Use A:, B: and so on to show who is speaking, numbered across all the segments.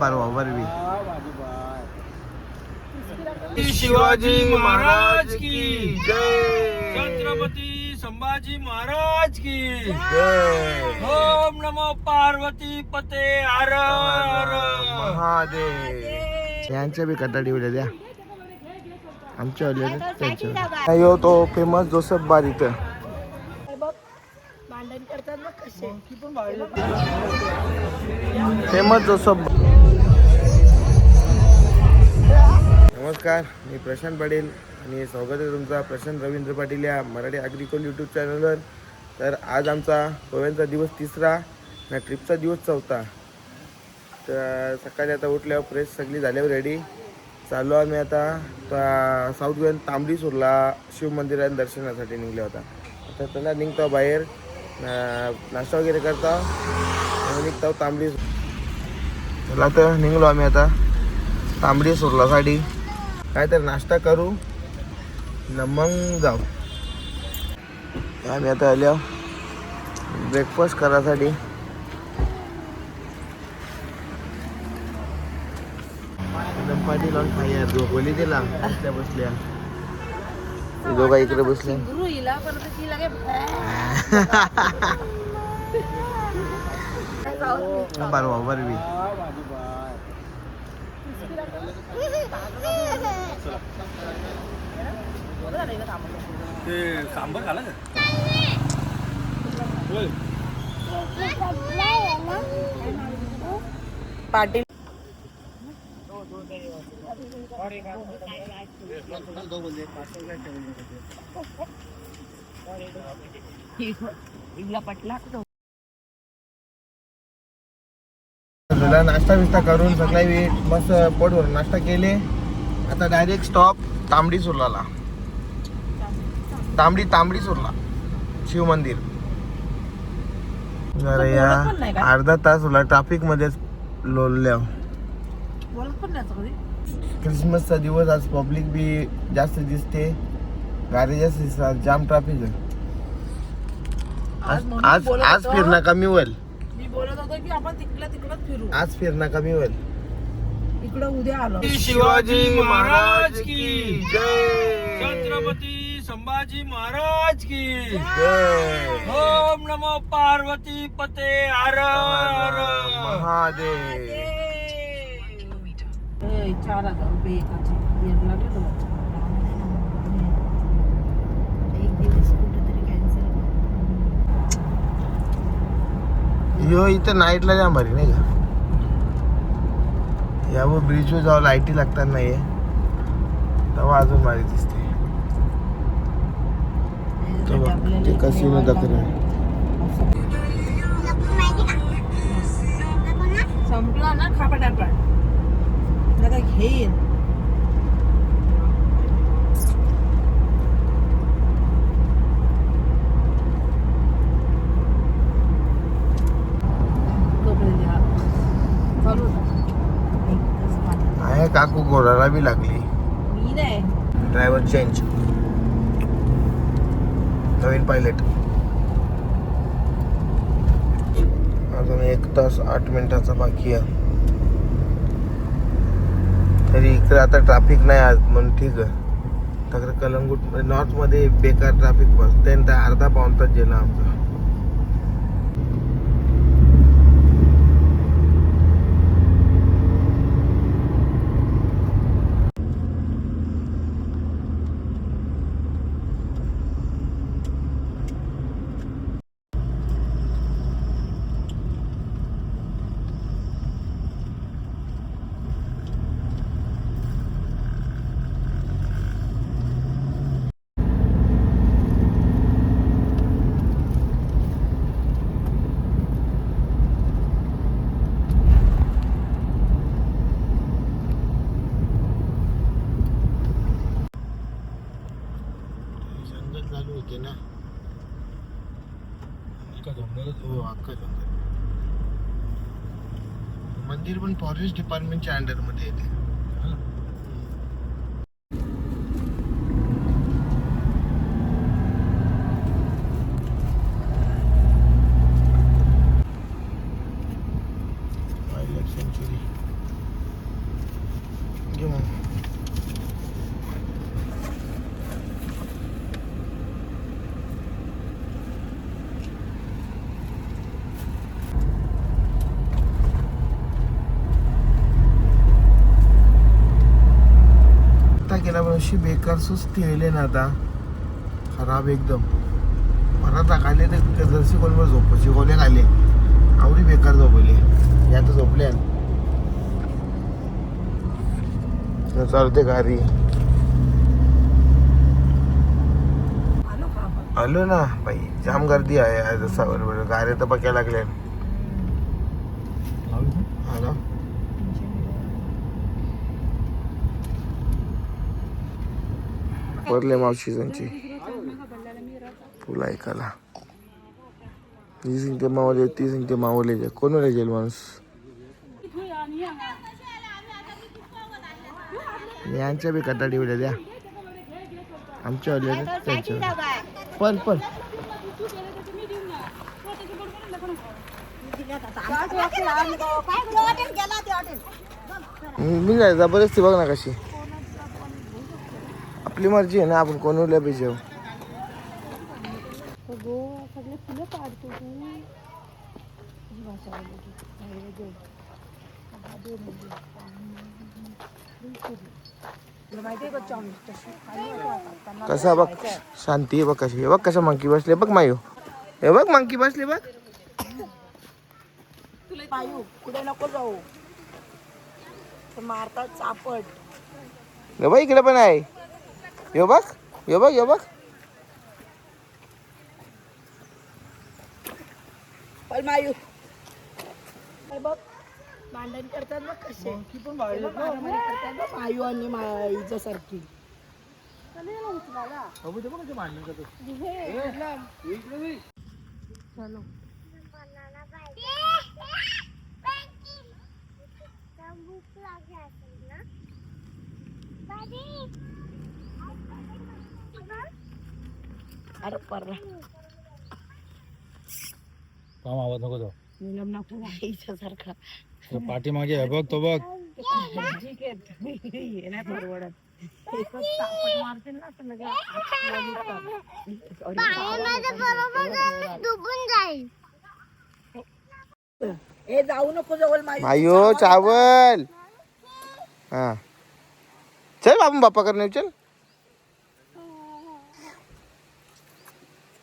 A: परवा बरवी
B: शिवाजी महाराज की
A: जय.
B: छत्रपती संभाजी महाराज की
A: जय.
B: ओम नमो पार्वती पते हर हर.
A: महादेव. यांच्या बी कटाडी उद्या द्या. आमच्या त्यांच्या यो तो फेमस जोसेफ बार इथं. फेमस जोसेफ नमस्कार मी प्रशांत पाटील आणि स्वागत आहे तुमचा प्रशांत रवींद्र पाटील या मराठी ॲग्रिकल यूट्यूब चॅनलवर तर आज आमचा गोव्यांचा दिवस तिसरा आणि ट्रिपचा दिवस चौथा. तर सकाळी आता उठल्यावर फ्रेश सगळी झाल्यावर रेडी चाललो आम्ही आता साऊथ गोव्यात तांबडी सुरला शिवमंदिरात दर्शनासाठी निघल्या होता आता त्याला निघतो बाहेर नाश्ता वगैरे करता निघतो तांबडी चला तर निघलो आम्ही आता तांबडी सुरलासाठी काय तर नाश्ता करू. न मग जाऊ. आम्ही आता आल्या ब्रेकफास्ट करायसाठी. एकदम पाठी लावून खाया झोपली तिला बसल्या बसल्या ते दोघा इकडे बसले.
C: गुरु हिला ती
B: सांबर खाला का?
C: पाटील. हिला पटला
A: तुला नाश्ता बिस्ता करून सकाळी मस्त पोटभर नाश्ता केले. आता डायरेक्ट स्टॉप तांबडी सुरलाला. तांबडी तांबडी सुरला. शिव मंदिर. या? अर्धा तास तुला ट्रॅफिक मध्येच लोळल्या. क्रिसमसचा दिवस आज पब्लिक बी जास्त दिसते. गाडी जास्त दिसतात जाम ट्रॅफिक आहे.
C: आज
A: आज आज. फिरणं कमी होईल.
C: बोलत होतो की आपण तिकडल्या तिकडच फिरू.
A: आज फिरणं कमी होईल.
C: इकडं उद्या आलो.
B: शिवाजी महाराज की
A: जय.
B: छत्रपती संभाजी महाराज की
A: जय.
B: ओम नमो पार्वती पते हर हर
A: महादेव.
C: ए, चार हजार रुपये एकाचे. तुला एक दिवस
A: यो इथं नाईटला जा भारी नाही का? यावर ब्रिजवर जावं लाईटी लागतात नाही तेव्हा अजून भारी दिसते तेव्हा ते कसिनो दाखवलं
C: संपला ना खा आता घेईन कपडे द्या. चालू होतं. एक तास पाणी.
A: आहे काकू घोडाला बी लागली.
C: मी नाही.
A: ड्रायव्हर चेंज नवीन पायलट अजून एक तास आठ मिनिटाचा बाकी आहे. तरी इकडे आता ट्रॅफिक नाही आज म्हणून ठीक आहे. तर कलंगूट नॉर्थमध्ये बेकार ट्रॅफिक बसते आणि त्या अर्धा पाऊन तास गेला आमचा जंगल चालू होते ना वाकत मंदिर पण फॉरेस्ट डिपार्टमेंटच्या अंडरमध्ये येते. अशी बेकार सुस्ती येईल ना आता. खराब एकदम. परत खाली तर जर्सी कोणवर झोपायची गोले आले आवडी बेकार झोपली. या तर झोपल्या चालते गाडी
C: आलो
A: ना बाई. जाम गर्दी आहे. आज बरोबर गाड्या तर पक्या लागल्या हा ना वापरले मावशी त्यांची. तुला ऐकायला ही सिंगते मावले ती सिंगते मावले. कोण जेल माणूस? यांच्या बी कटाडी उड्या द्या. आमच्या वाल्या त्यांच्या. पण पण. मी नाही जबरदस्ती बघ ना कशी. आपली मर्जी आहे ना आपण कोण
C: आता. त्यांना
A: कसा बघ शांती आहे बघ कशी. बघ कसा मंकी बसले. बघ मायू. हे बघ मंकी बसले बघ.
C: पायू कुठे नको जाऊ. मारतात चापट.
A: बघ इकडे पण आहे. यो बघ यो बघ यो बघ.
C: पण मायू. बघ भांडण करतात बघ कसे. हे मारामारी करतात मायू आणि माईच्या सारखी चलो. अरे पर्रा
B: काम आवाज नको तो
C: निलम नको आईच्या सारखा
B: पाठीमागे आहे बघ तो बघ.
C: ठीक आहे. तुम्ही ये नाही परवडत. एकच चापट मारतील ना तर लगेच आत वळीत टाक. ए जाऊ नको जवळ माझी.
A: मायू चावल. हा. चल आपण बाप्पा करणे चल.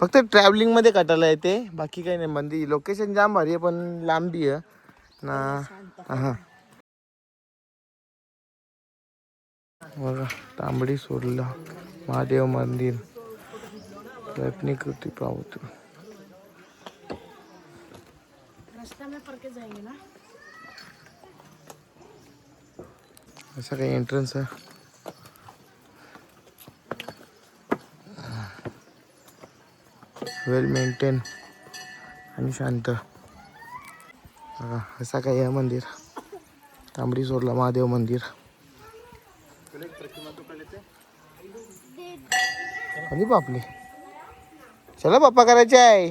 A: फक्त ट्रॅव्हलिंगमध्ये कटायला येते बाकी काही नाही. मंदी लोकेशन जाम भारी आहे पण लांबी आहे. ना हा बघा तांबडी सोडला. महादेव मंदिर. स्वप्नी कृती पावतो असं काही एंट्रन्स आहे? वेल मेंटेन आणि शांत. असा असं काही आहे मंदिर. तांबडी सोडला महादेव मंदिर. आली बापली. चला बाप्पा करायचे आहे.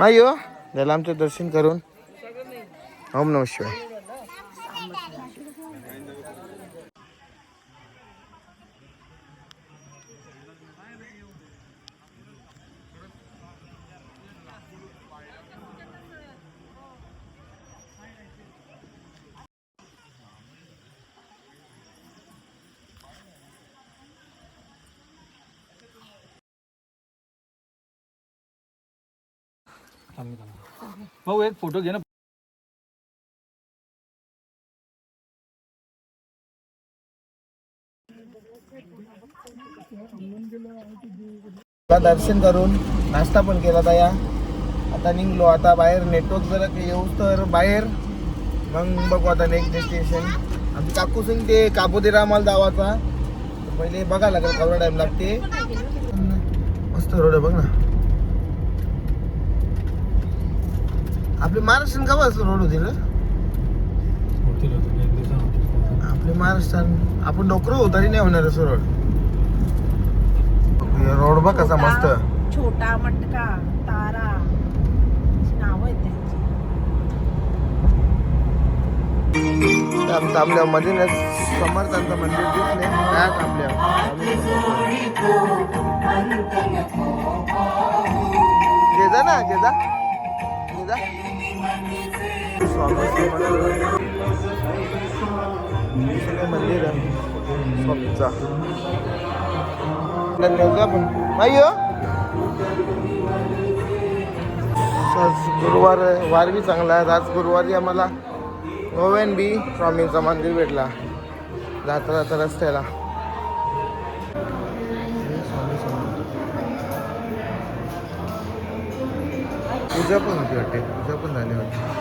A: मायू हो. झालं आमचं दर्शन करून. ओम नम शिवाय.
B: भाऊ एक फोटो घे ना.
A: दर्शन करून नाश्ता पण केला तया. आता निघलो आता बाहेर नेटवर्क जरा काही तर बाहेर. मग बघू आता नेक्स्ट डेस्टिनेशन आमची काकू सिंग ते कापोदेरा आम्हाला जावाचा पहिले बघा लागेल कवडा टाइम लागते. मस्त रोड आहे बघ ना. आपले महाराष्ट्रीयन का असं रोड होती ना? आपले महाराष्ट्रान आपण डोकरं होत नाही होणार असं रोड रोड बघ कसा मस्त.
C: छोटा मटका तारा. नाव आहेत
A: आमच्या आपल्या मध्ये समर्थांचं मंदिर दिसले त्या थांबल्या गेजा ना गेजा. गेजा स्वामी मंदिर आहे स्वामीचा नेऊ का नाही हो गुरुवार वार बी चांगला आहे. आज गुरुवारी आम्हाला गोवेन बी स्वामींचा मंदिर भेटला. जाता जाता रस्त्याला. पूजा पण होती वाटते. पूजा पण झाली वाटते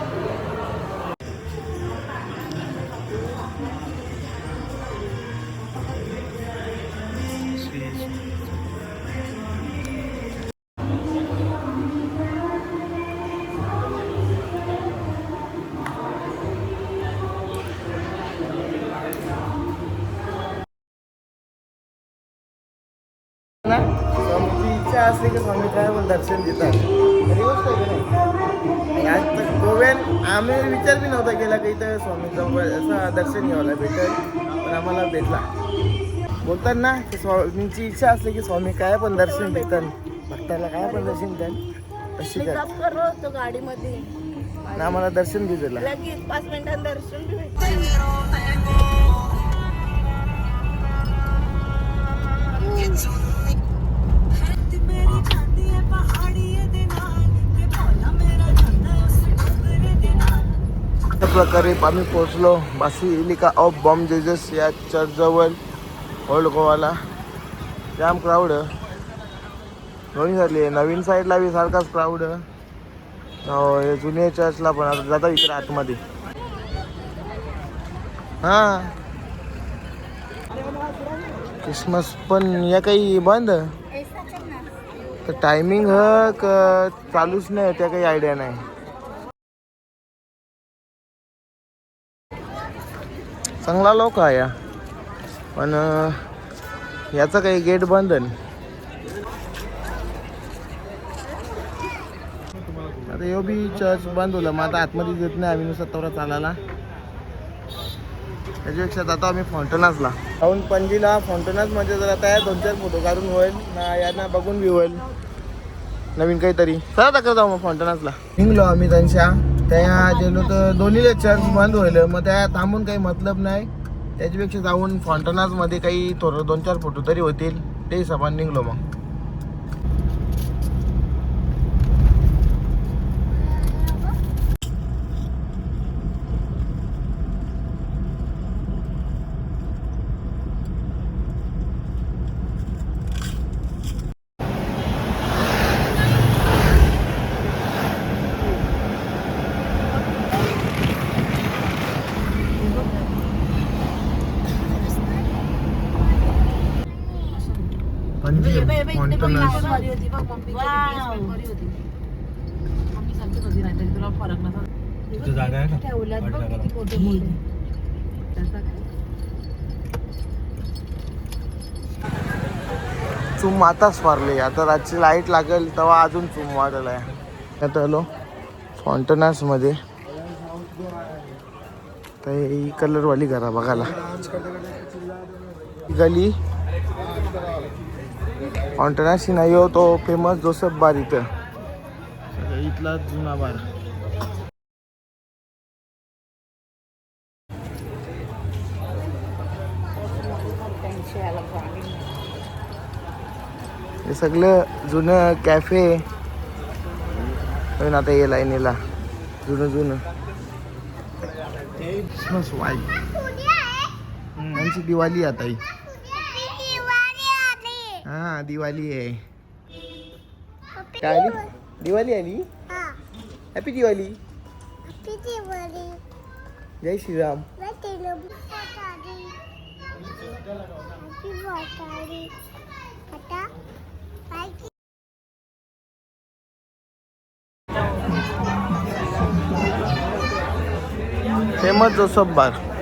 A: ना इच्छा असली की स्वामी काय पण दर्शन देतात. दर्शन घ्यायला भेटेल पण आम्हाला भेटला बोलतात ना की स्वामींची इच्छा असली की स्वामी काय पण दर्शन देतात भक्ताला काय पण दर्शन देतात तशी
C: करत गाडीमध्ये
A: आम्हाला दर्शन बी दिलं
C: लगेच पाच मिनिटात दर्शन बी
A: अशा प्रकारे आम्ही पोहोचलो. बासिलिका ऑफ बॉम्ब जेजस या चर्चजवळ ओल्ड गोवाला. जाम क्राऊड दोन्ही झाली आहे. नवीन साईडला बी सारखाच क्राऊड जुन्या चर्चला पण. आता जाता इकडे आतमध्ये. हां. क्रिसमस पण या काही बंद? तर टायमिंग ह क चालूच नाही. त्या काही आयडिया नाही. चांगला लोक आहे या. पण याचं काही गेट बंद आहे. आता यो बी चर्च बंद होलं मग आता आतमध्ये येत नाही आम्ही नुसतं तोरा चालायला. त्याच्यापेक्षा आता आम्ही फॉन्टनासला जाऊन पणजीला फॉन्टनासमध्ये म्हणजे जर आता दोन चार फोटो काढून होईल ना यांना बघून बी होईल. नवीन काहीतरी. चला आता जाऊ मग फॉन्टनासला निघलो आम्ही त्यांच्या त्या गेलो तर दोन्ही चर्च बंद होईलं. मग त्या थांबून काही मतलब नाही. त्याच्यापेक्षा जाऊन फॉन्टनाजमध्ये काही थोडं दोन चार फोटो तरी होतील. ते हिशोबाने निघलो मग.
B: तिथं जागा आहे का? वाट लागायला.
A: चुम आताच फारले आता रातची लाइट लागेल तेव्हा अजून चुम वाढला आहे. आता आलो फॉन्टनासमध्ये तर ही कलरवाली घरा बघायला. ही गली. फॉन्टनाशी नाही हो तो फेमस जोसेफ बार इथं. तर इथला जुना बार. हे सगळं जुनं कॅफे पण आता ये लाईनीला जुनं जुनं. क्रिसमस वाईट त्यांची दिवाळी आता ही हा दिवाळी आहे. काय आली? दिवाळी आली? हॅपी दिवाळी. जय श्रीराम. फेमस जोसफ बार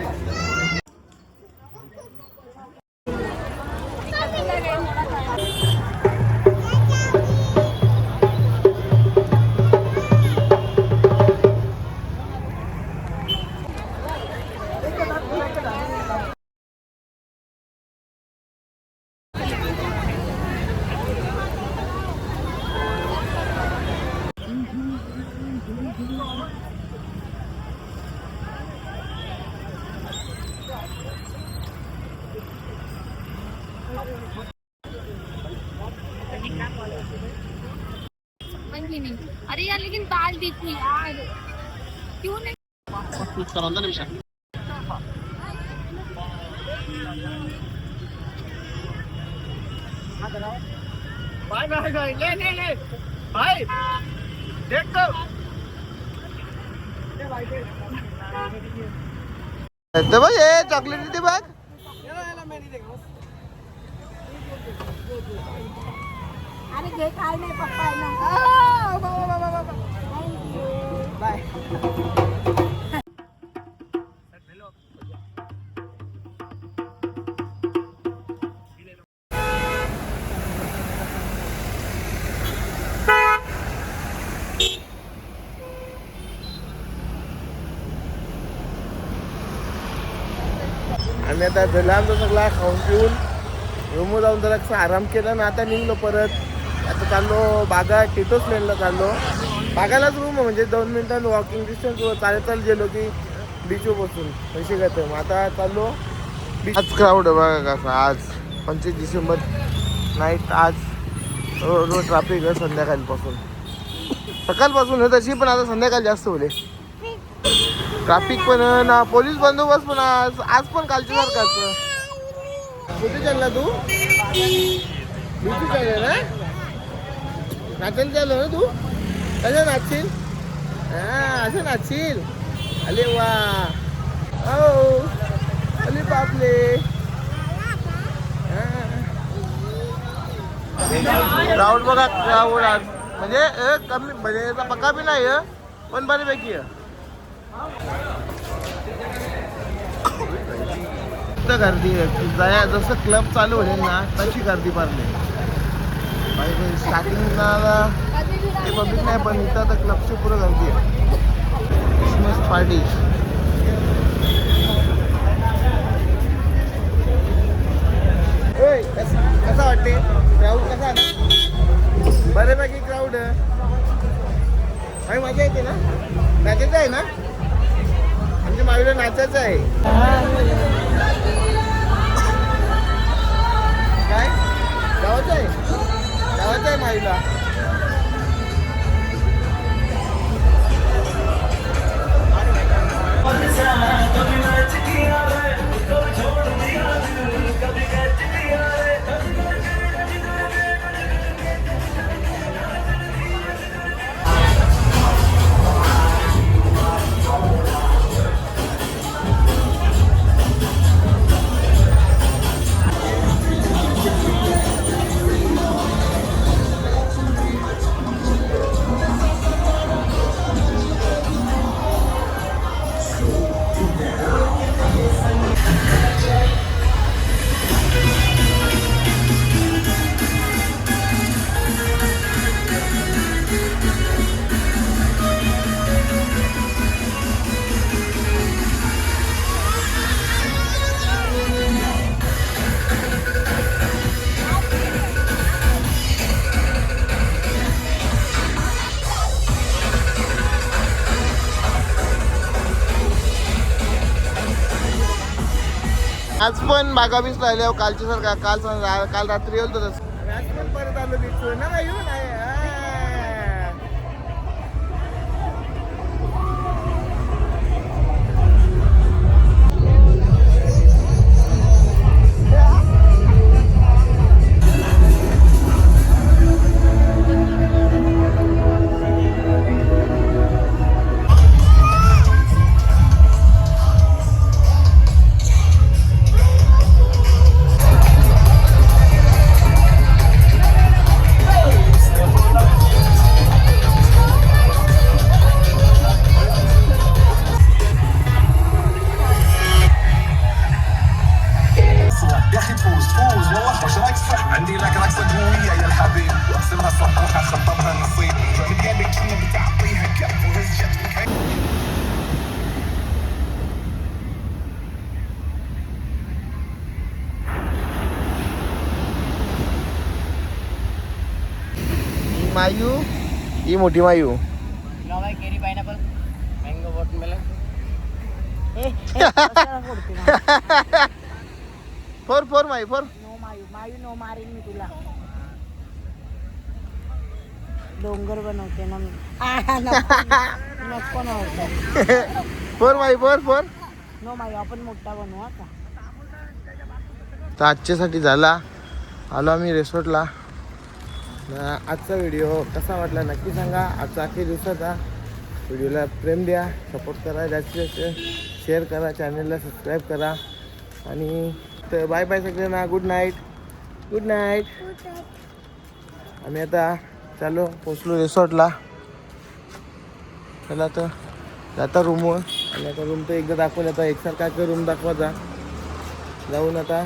D: नहीं
A: ते बघ हे चॉकलेट ते बघ
C: अरे घे काय नाही पप्पा बाय
A: आणि आता झाला आमचा सगळा खाऊन पिऊन रूम जाऊन जरा आराम केला ना आता निघलो परत. आता चाललो बागा टिटोस लेनला चाललो. बागालाच रूम म्हणजे दोन मिनिटांत वॉकिंग डिस्टन्स चालत चालत गेलो की बीचवर बसून. पैसे घेतो मग आता चाललो. आज क्राऊड आहे बघा कसा. आज पंचवीस डिसेंबर. नाईट आज रोड रोड आहे संध्याकाळपासून. सकाळपासून आहे तशी पण आता संध्याकाळी जास्त होले ट्रॅफिक पण ना पोलीस बंदोबस्त पण आज आज पण कालच्या सारखाच. कुठे चालला तू? कुठे चालला ना? नाचायला चाललो ना तू? कसं नाचशील? हा असं नाचशील? अरे वा. हो. अरे बापले क्राऊड बघा क्राऊड आज. म्हणजे कमी म्हणजे पक्का बी नाही आहे, पण बऱ्यापैकी आहे. गर्दी आहे. जया जसं क्लब चालू होईल ना तशी गर्दी पडली. स्टार्टिंगला ते पब्लिक नाही पण इथं तर क्लबची पुरं गर्दी आहे. क्रिसमस पार्टी कसं वाटते क्राऊड कसा आहे? बऱ्यापैकी क्राऊड आहे. मजा येते ना? नाचायचं आहे ना? म्हणजे आमच्या मावीला नाचायचं आहे. काय? गावाचं आहे? गावाचं आहे माईला. कभी पण राहिले बीच राहिल्यावर कालच्या सारखा काल काल रात्री येऊन तसं. आज पण परत आलो يا أخي فوز فوز والله واش رايك صح
E: عندي لك راك قويه يا الحبيب اقسمها صح روحها خطبها نصيب مدابك كنا تعطيها كف وهزت
A: માયુ એ મોટી માયુ કેરી pineapple mango watermelon four four my four.
C: No Mayu Mayu no मारेन मी तुला. डोंगर बनवते ना मी. आ, नको नको नव्हतं
A: four my four four.
C: No मायू आपण मोठा बनवू आता
A: तर आजच्यासाठी झाला. आलो आम्ही रेसॉर्टला. न आजचा व्हिडिओ कसा वाटला नक्की सांगा. आजचा अखेर दिवसाचा व्हिडिओला प्रेम द्या सपोर्ट करा. जास्तीत जास्त शेअर करा. चॅनलला सबस्क्राईब करा. आणि तर बाय बाय सगळ्यांना. गुड नाईट गुड नाईट आम्ही आता चालो पोचलो रिसॉर्टला. चला तर जाता रूमवर आणि आता रूम तर एकदा दाखवून आता एकसारखा रूम दाखवायचा. जाऊन आता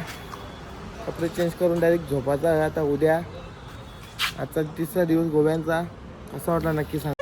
A: कपडे चेंज करून डायरेक्ट झोपायचा. आता उद्या आजचा तिसरा दिवस गोव्यांचा. कसा वाटला नक्की सांग.